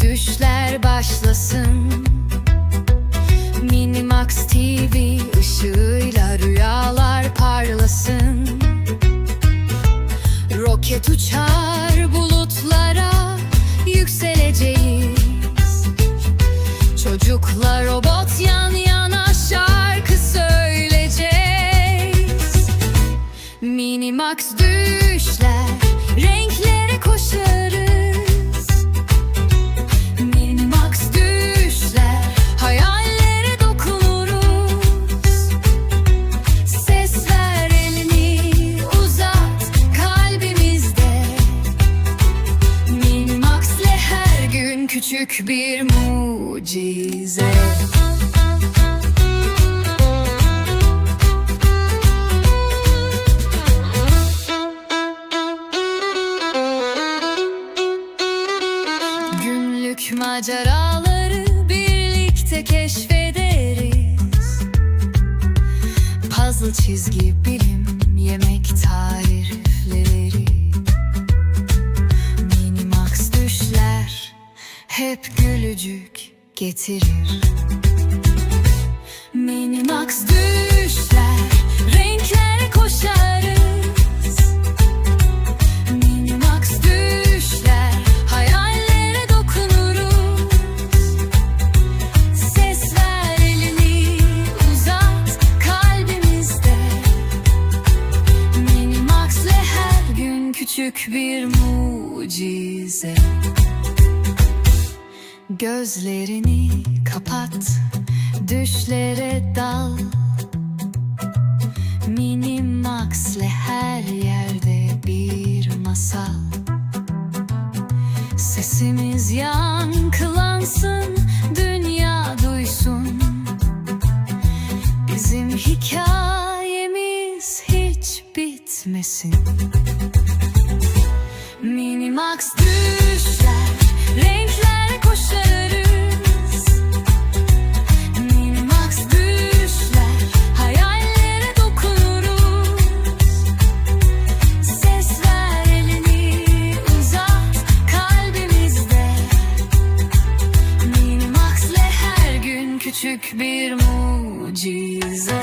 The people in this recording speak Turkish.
düşler başlasın. Minimax TV ışığıyla rüyalar parlasın. Roket uçar bulutlara yükseleceğiz. Çocukla robot yan yana şarkı söyleyeceğiz. Minimax küçük bir mucize. Günlük maceraları birlikte keşfederiz. Puzzle çizgi bilim yemek tarifleri hep gülücük getirir. Minimax düşler renklere koşarız. Minimax düşler hayallere dokunuruz. Ses ver elini uzat kalbimizde. Minimax'le her gün küçük bir mucize Gözlerini kapat düşlere dal. Minimax'le her yerde bir masal. Sesimiz yankılansın, dünya duysun. Bizim hikayemiz hiç bitmesin küçük bir mucize.